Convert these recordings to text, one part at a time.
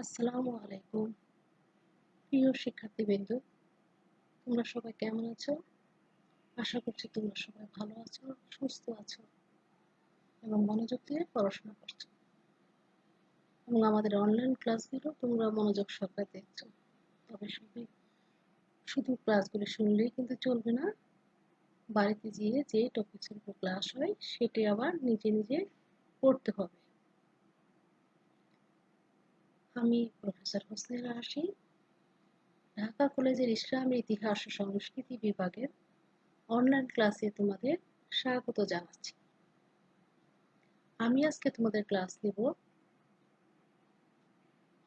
আসসালামু আলাইকুম। প্রিয় শিক্ষার্থী শিক্ষার্থীবৃন্দ, তোমরা সবাই কেমন আছো? আশা করছি তোমরা সবাই ভালো আছো, সুস্থ আছো এবং মনোযোগ দিয়ে পড়াশোনা করছ। এবং আমাদের অনলাইন ক্লাসগুলো তোমরা মনোযোগ সহকারে দেখছ। তবে সবই শুধু ক্লাসগুলো শুনলেই কিন্তু চলবে না। বাড়িতে গিয়ে যে টপিক্সের উপর ক্লাস হয়, সেটি আবার নিজে নিজে পড়তে হবে। আমি প্রফেসর হোসেন রাশি, ঢাকা কলেজের ইসলামী ইতিহাস ও সংস্কৃতি বিভাগের অনলাইন ক্লাসে তোমাদের স্বাগত জানাচ্ছি। আমি আজকে তোমাদের ক্লাস নেব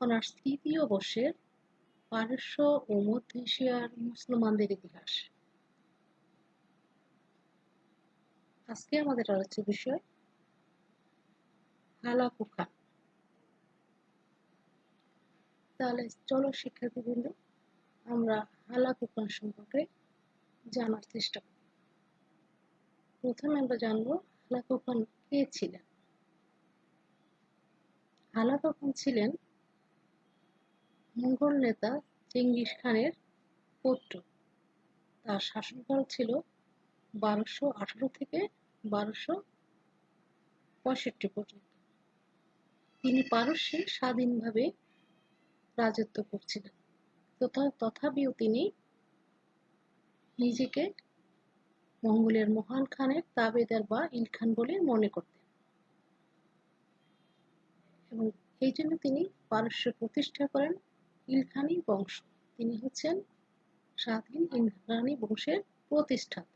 অনার্স তৃতীয় বর্ষের পারস্য ও মধ্য এশিয়ার মুসলমানদের ইতিহাস। আজকে আমাদের আলোচ্য বিষয় হালাকু খান। তাহলে চলো শিক্ষার্থীবৃন্দ, আমরা হালাকু খান সম্পর্কে জানার চেষ্টা করি। প্রথমে আমরা জানব হালাকু খান কে ছিলেন? হালাকু খান ছিলেন মুঘল নেতা চেঙ্গিস খানের পুত্র। তার শাসনকাল ছিল বারোশো আঠারো থেকে বারোশো পঁয়ষট্টি পর্যন্ত। তিনি পারস্যে স্বাধীনভাবে রাজত্ব করছিলেন। তথাপিও তিনি নিজেকে মঙ্গলের মহান খানের তাবেদার বা ইলখান বলে মনে করতেন। এবং এই জন্য তিনি পারস্য প্রতিষ্ঠা করেন ইলখানি বংশ। তিনি হচ্ছেন স্বাধীন ইলখানি বংশের প্রতিষ্ঠাতা।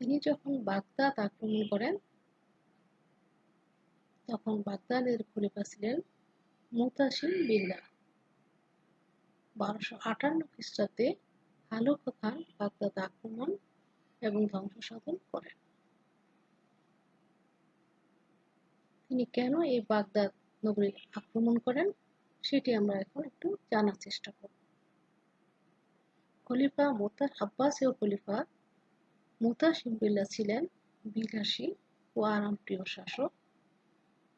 তিনি যখন বাগদাদ আক্রমণ করেন তখন বাগদাদের খলিফা ছিলেন মুতাসিম বিল্লাহ। বারোশো আটান্ন খ্রিস্টাব্দে হালুক খান বাগদাদ আক্রমণ এবং ধ্বংস সাধন করেন। তিনি কেন এই বাগদাদ নগরী আক্রমণ করেন সেটি আমরা এখন একটু জানার চেষ্টা করব। খলিফা মোতা আব্বাসীয় খলিফা মুতাসিম বিল্লাহ ছিলেন বিলাসী ও আরামপ্রিয় শাসক।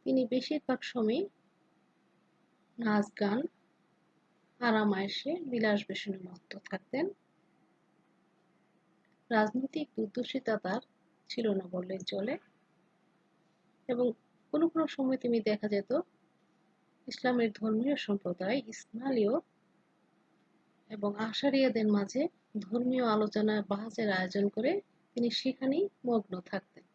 তিনি বেশিরভাগ সময় নাচ, গান, আরামায়েশে বিলাস বেশনে মত্ত থাকতেন। রাজনৈতিক দুর্দশিতা তার ছিল না বললে চলে। এবং কোনো কোনো সময় তুমি দেখা যেত, ইসলামের ধর্মীয় সম্প্রদায় ইসমালীয় এবং আশারিয়াদের মাঝে ধর্মীয় আলোচনা বাহাজের আয়োজন করে তিনি সেখানেই মগ্ন থাকতেন।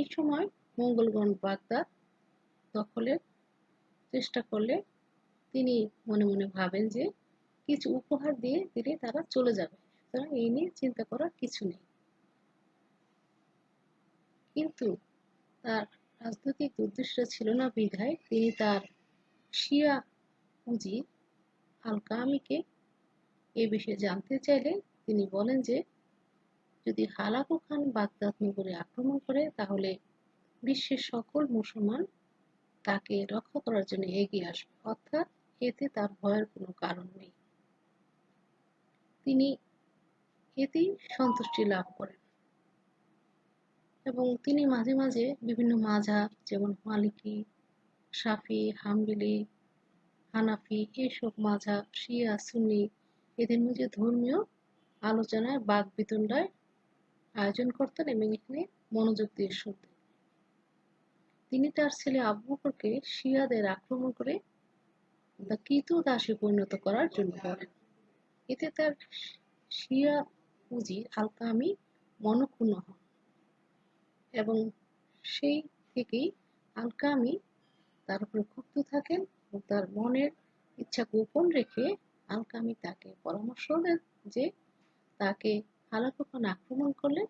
সেই সময় মঙ্গলগণ বাগদাদ দখলের চেষ্টা করলে তিনি মনে মনে ভাবেন যে কিছু উপহার দিয়ে দিলে তারা চলে যাবে। সুতরাং এই নিয়ে চিন্তা করার কিছু নেই। কিন্তু তার রাজনৈতিক উদ্দেশ্য ছিল না বিধায় তিনি তার শিয়া পুঁজি আল কামিকে এ বিষয়ে জানতে চাইলে তিনি বলেন যে যদি হালাকু খান বাগদাদ নগরে আক্রমণ করে, তাহলে বিশ্বের সকল মুসলমান তাকে রক্ষা করার জন্য এগিয়ে আসবে। অর্থাৎ এতে তার ভয়ের কোনো কারণ নেই। তিনি এতেই সন্তুষ্টি লাভ করেন। এবং তিনি মাঝে মাঝে বিভিন্ন মাঝাব, যেমন মালিকি সাফি হামবিলি, হানাফি এইসব মাঝাব, শিয়া, সুন্নি, এদের মধ্যে ধর্মীয় আলোচনায় বাক বিতণ্ডায় আয়োজন করতেন এবং এখানে মনোযোগ দিয়ে শুনতেন। তিনি তার ছেলে আবু বকরকে শিয়াদের আক্রমণ করে দা কিতু দাসে পরিণত করার জন্য বলেন এতে তার শিয়া পুঁজি আলকামি মনক্ষুণ্ণ হন এবং সেই থেকেই আলকামি তার উপরে ক্ষুব্ধ থাকেন ও তার মনের ইচ্ছা গোপন রেখে আলকামি তাকে পরামর্শ দেন যে তাকে হালাকুখান আক্রমণ করলে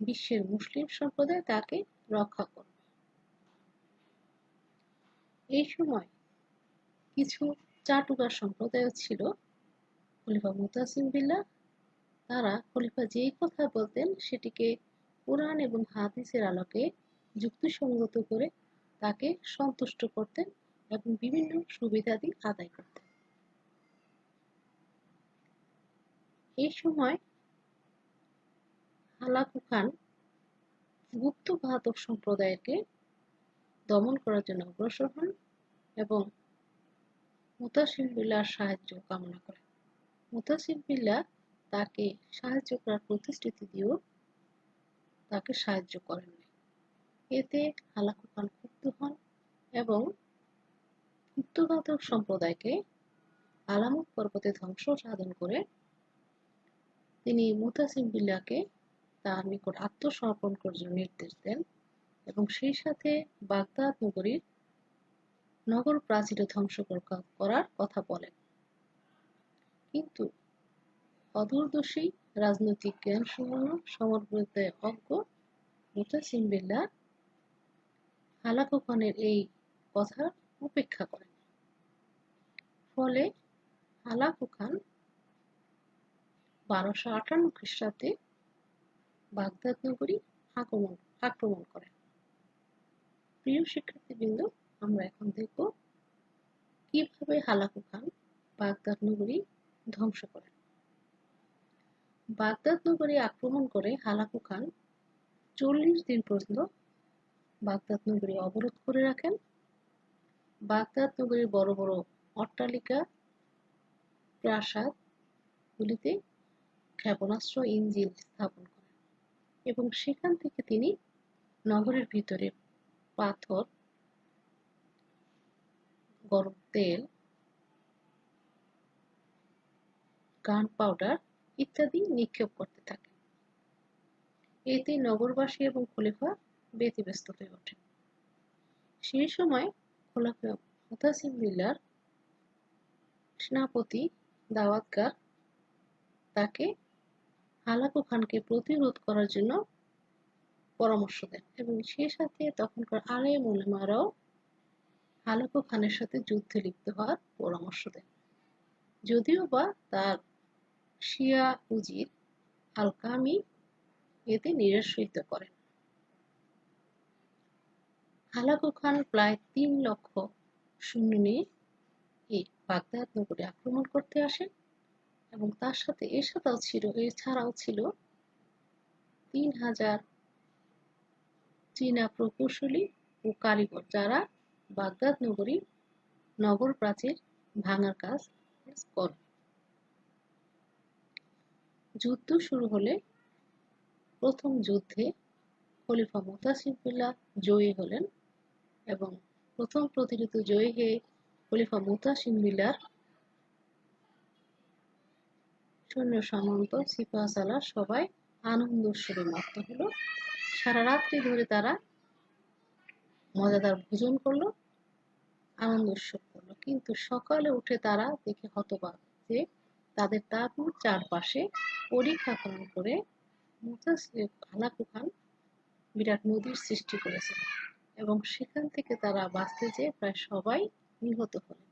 বিশ্বের মুসলিম সম্প্রদায় তাকে রক্ষা করবে। এই সময় কিছু চাটুকার সম্প্রদায় ছিল। খলিফা মুতাসিম বিল্লাহ, তারা খলিফা যেই কথা বলতেন সেটিকে কোরআন এবং হাদিসের আলোকে যুক্তিসঙ্গত করে তাকে সন্তুষ্ট করতেন এবং বিভিন্ন সুবিধাদি আদায় করতেন। এই সময় হালাকু খান গুপ্ত ঘাতক সম্প্রদায়কে দমন করার জন্য অগ্রসর হন এবং মুতাসিম বিল্লার সাহায্য কামনা করেন। মুতাসিম বিল্লা তাকে সাহায্য করার প্রতিশ্রুতি দিয়েও তাকে সাহায্য করেননি এতে হালাকু খান ক্ষুব্ধ হন এবং গুপ্তঘাতক সম্প্রদায়কে আলামত পর্বতে ধ্বংস সাধন করে তিনি মুতাসিম বিল্লাকে তার নিকট আত্মসমর্পণ করার জন্য নির্দেশ দেন এবং সেই সাথে বাগদাদ নগরীর নগর প্রাচীরে ধ্বংস করার কথা বলেন। কিন্তু অদূরদর্শী রাজনৈতিক জ্ঞান সম্পন্ন সমর্পিত অজ্ঞ মুতাসিম বিল্লাহ হালাকু এই কথা উপেক্ষা করেন। ফলে হালাকু খান বারোশো আটান্ন খ্রিস্টাব্দে বাগদাদ নগরী আক্রমণ আক্রমণ করেন প্রিয় শিক্ষার্থীবৃন্দ, আমরা এখন দেখব কীভাবে হালাকু খান বাগদাদ নগরী ধ্বংস করেন। বাগদাদ নগরী আক্রমণ করে হালাকু খান চল্লিশ দিন পর্যন্ত বাগদাদ নগরী অবরোধ করে রাখেন। বাগদাদ নগরীর বড় বড় অট্টালিকা প্রাসাদ গুলিতে ক্ষেপণাস্ত্র ইঞ্জিন স্থাপন করেন এবং সেখান থেকে তিনি নগরের ভিতরে পাথর, গরম তেল গান পাউডার ইত্যাদি নিক্ষেপ করতে থাকেন এতে নগরবাসী এবং খলিফা ব্যতিব্যস্ত হয়ে ওঠেন সেই সময় খোলাফা মুতাসিম বিল্লার সেনাপতি দাওয়াতগার তাকে হালাকু খানকে প্রতিরোধ করার জন্য পরামর্শ দেন এবং সে সাথে তখনকার আলে মোলেমারাও হালাকু খানের সাথে যুদ্ধে লিপ্ত হওয়ার পরামর্শ দেন। যদিও বা তার শিয়া উজির আল কামি এতে নিরাশ্রিত করেন। হালাকু খান প্রায় তিন লক্ষ সৈন্য নিয়ে এই বাগদাদ নগরে আক্রমণ করতে আসেন। এবং তার সাথে এছাড়াও ছিল এছাড়াও ছিল তিন হাজার চীনা প্রকৌশলী ও কারিগর যারা বাগদাদ নগরী নগর প্রাচীর ভাঙার কাজ করে যুদ্ধ শুরু হলে প্রথম যুদ্ধে খলিফা মুতাসিফুল্লাহ জয়ী হলেন এবং প্রথম প্রতিনিধিত জয়ী হয়ে খলিফা মুতাসিম বিল্লার সৈন্য সামন্ত সিপাহসালার সবাই আনন্দ উৎসবে মত্ত হলো। সারা রাত্রি ধরে তারা মজাদার ভোজন করল, আনন্দ উৎসব করল। কিন্তু সকালে উঠে তারা দেখে হতবাক যে তাদের তাঁবুর চারপাশে পরীক্ষা খনন করে হালাকু খান বিরাট নদীর সৃষ্টি করেছেন এবং সেখান থেকে তারা বাঁচতে যেয়ে প্রায় সবাই নিহত হলেন।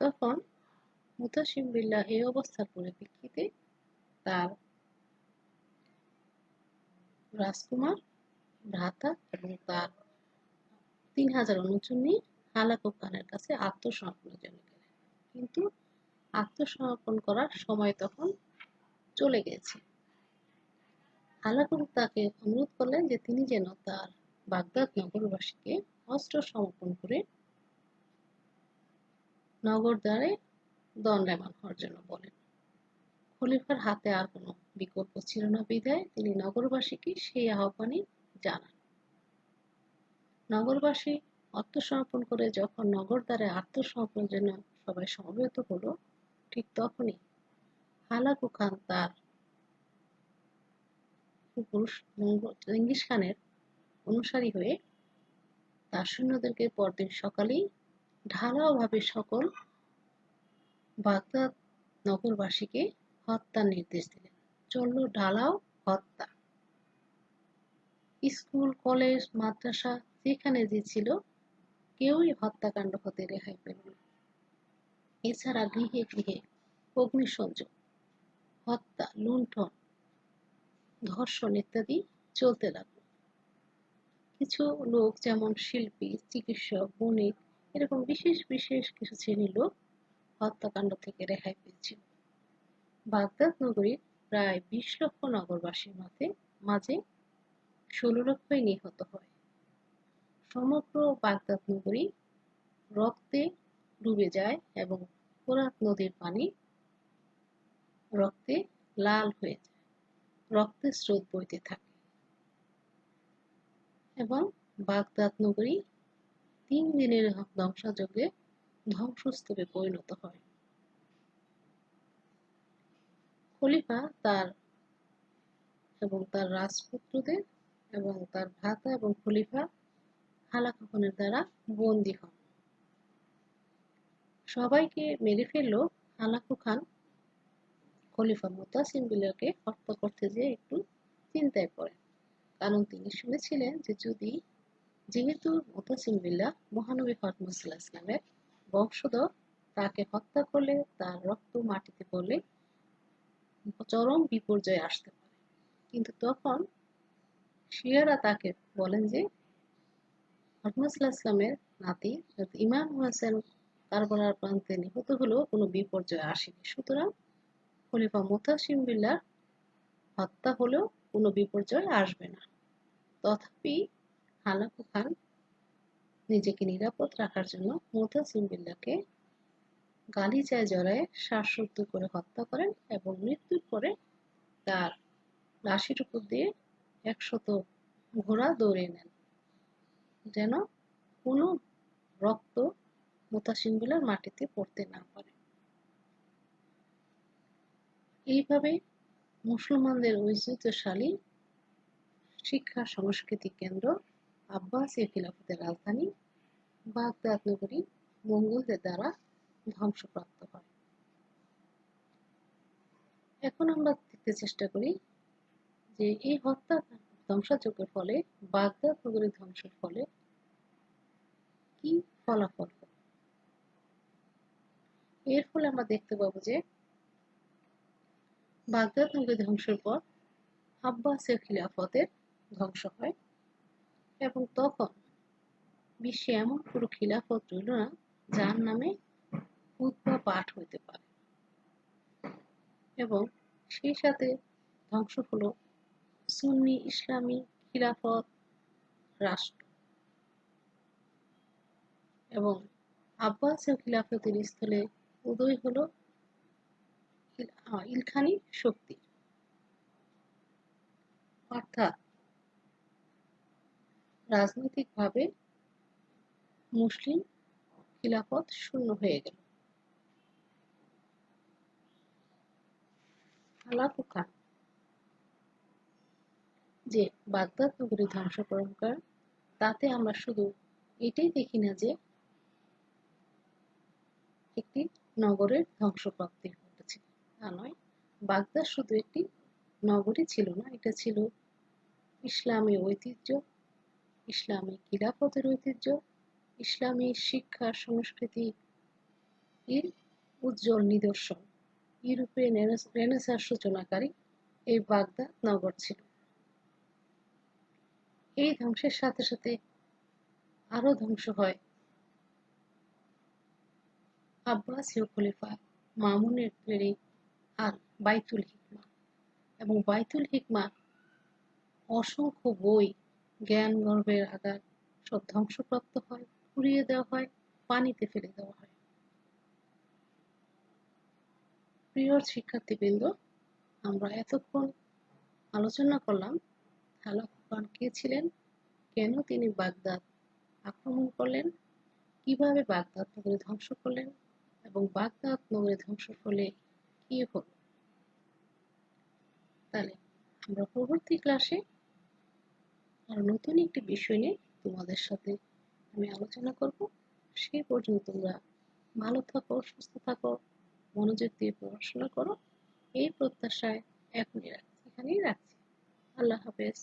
তখন মুতাসিম বিল্লাহ এই অবস্থার পরিপ্রেক্ষিতে তার রাজকুমার, ভ্রাতা এবং তার তিন হাজার অনুচর নিয়ে হালাকু খানের কাছে আত্মসমর্পণের জন্য গেলেন। কিন্তু আত্মসমর্পণ করার সময় তখন চলে গেছে। হালাকু তাকে অনুরোধ করলেন যে তিনি যেন তার বাগদাদ নগরবাসীকে অস্ত্র সমর্পণ করে নগর দ্বারে দণ্ডায়মান হওয়ার জন্য বলেন। খলিফার হাতে আর কোনো বিকল্প ছিল না বিধায় তিনি নগরবাসীকে সেই আহ্বানই জানান। নগরবাসী আত্মসমর্পণ করে যখন নগর দ্বারে আত্মসমর্পণের জন্য সবাই সমবেত হলো, ঠিক তখনই হালাকু খান তার পুরুষ চেঙ্গিস খানের অনুসারী হয়ে তার সৈন্যদেরকে পরদিন সকালেই ঢালাওভাবে সকল বাগদাদ নগরবাসীকে হত্যার নির্দেশ দিলেন। চলল ঢালাও হত্যা। স্কুল, কলেজ, মাদ্রাসা যেখানে যে ছিল, কেউই হত্যাকাণ্ড হতে রেহাই পেল না। এছাড়া গৃহে গৃহে অগ্নিসংযোগ, হত্যা, লুণ্ঠন, ধর্ষণ ইত্যাদি চলতে লাগল। কিছু লোক যেমন শিল্পী, চিকিৎসক, বণিক, এরকম বিশেষ বিশেষ কিছু শ্রেণির লোক হত্যাকাণ্ড থেকে রেহাই পেয়েছিল। বাগদাদ নগরীর প্রায় বিশ লক্ষ নগরবাসীর মাঝে মাঝে ষোলো লক্ষই নিহত হয়। সমগ্র বাগদাদ নগরী রক্তে ডুবে যায় এবং ফোরাত নদীর পানি রক্তে লাল হয়ে যায়, রক্তের স্রোত বইতে থাকে। এবং বাগদাদ নগরী তিন দিনের ধ্বংসযজ্ঞে ধ্বংসস্তূপে পরিণত হয়। খলিফা তার এবং তার রাজপুত্রদের এবং তার ভ্রাতা এবং খলিফা হালাকা খানের দ্বারা বন্দী হন। সবাইকে মেরে ফেলল হালাকু খান। খলিফা মোতাসিম বিল্লাকে হত্যা করতে যেয়ে একটু চিন্তায় পড়েন কারণ তিনি শুনেছিলেন যে যদি যেহেতু মোতাসিম বিল্লা মহানবী ফতমুসুল্লাহ ইসলামের বংশধর তাকে হত্যা করলে তার রক্ত মাটিতে পড়লে চরম বিপর্যয় আসতে পারে। কিন্তু তখন শিয়ারা তাকে বলেন যে হরমুল্লাহ ইসলামের নাতি ইমাম হোসেন কারবালার প্রান্তে নিহত হলেও কোনো বিপর্যয় আসেনি। সুতরাং খলিফা মুতাসিম বিল্লার হত্যা হলেও কোনো বিপর্যয় আসবে না। তথাপি হালাকু খান নিজেকে নিরাপদ রাখার জন্য মুতাসিম বিল্লাকে গালিচায় জড়ায় শ্বাসরুদ্ধ করে হত্যা করেন এবং মৃত্যুর পরে তার লাশির উপর দিয়ে একশত ঘোড়া দৌড়ে নেন, যেন কোনো রক্ত মোতাসিমগুলার মাটিতে পড়তে না পারে। এইভাবে মুসলমানদের ঐতিহ্যশালী শিক্ষা সংস্কৃতি কেন্দ্র আব্বাসীয় খিলাফতের রাজধানী বাগদাদ নগরী মঙ্গলদের দ্বারা ধ্বংসপ্রাপ্ত হয়। এখন আমরা দেখতে চেষ্টা করি যে এই হত্যা ধ্বংসযজ্ঞের ফলে, বাগদাদ নগরী ধ্বংসের ফলে কি ফলাফল এর ফলে আমরা দেখতে পাবো যে বাগদাদ নগরী ধ্বংসের পর আব্বাসের খিলাফতের ধ্বংস হয়। এবং তখন বিশ্বে এমন পুরো খিলাফত রইল না, যার নামে খুতবা পাঠ হইতে পারে। এবং সেই সাথে ধ্বংস হলো সুন্নি ইসলামী খিলাফত রাষ্ট্র। এবং আব্বাসীয় খিলাফতের স্থলে উদয় হলো ইলখানি শক্তি। অর্থাৎ রাজনৈতিকভাবে মুসলিম খিলাফত শূন্য হয়ে গেল। খান যে বাগদাদ নগরী ধ্বংসকরণ করেন তাতে আমরা শুধু এটাই দেখি না যে একটি নগরের ধ্বংসপ্রাপ্তি ঘটেছে। তা নয়, বাগদাদ শুধু একটি নগরী ছিল না, এটা ছিল ইসলামী ঐতিহ্য ইসলামী খিলাফতের ঐতিহ্য, ইসলামী শিক্ষা, সংস্কৃতি এর উজ্জ্বল নিদর্শন। ইউরোপে রেনেসার সূচনাকারী এই বাগদাদ নগর ছিল। এই ধ্বংসের সাথে সাথে আরও ধ্বংস হয় আব্বাসীয় খলিফা মামুনের তৈরি আর বাইতুল হিকমা। এবং বাইতুল হিকমা অসংখ্য বই জ্ঞান গর্ভের আঘাত সব ধ্বংসপ্রাপ্ত হয়, পুড়িয়ে দেওয়া হয়, পানিতে ফেলে দেওয়া হয়। প্রিয় শিক্ষার্থীবৃন্দ, আমরা এতক্ষণ আলোচনা করলাম খান কে ছিলেন, কেন তিনি বাগদাদ আক্রমণ করলেন, কীভাবে বাগদাদ নগরী ধ্বংস করলেন এবং বাগদাদ নগরী ধ্বংস ফলে কি হল? তাহলে আমরা পরবর্তী ক্লাসে আর নতুন একটি বিষয় নিয়ে তোমাদের সাথে আমি আলোচনা করব। সে পর্যন্ত তোমরা ভালো থাকো, সুস্থ থাকো, মনোযোগ দিয়ে পড়াশোনা করো। এই প্রত্যাশায় এখনই রাখছি, এখানেই রাখছি। আল্লাহ হাফেজ।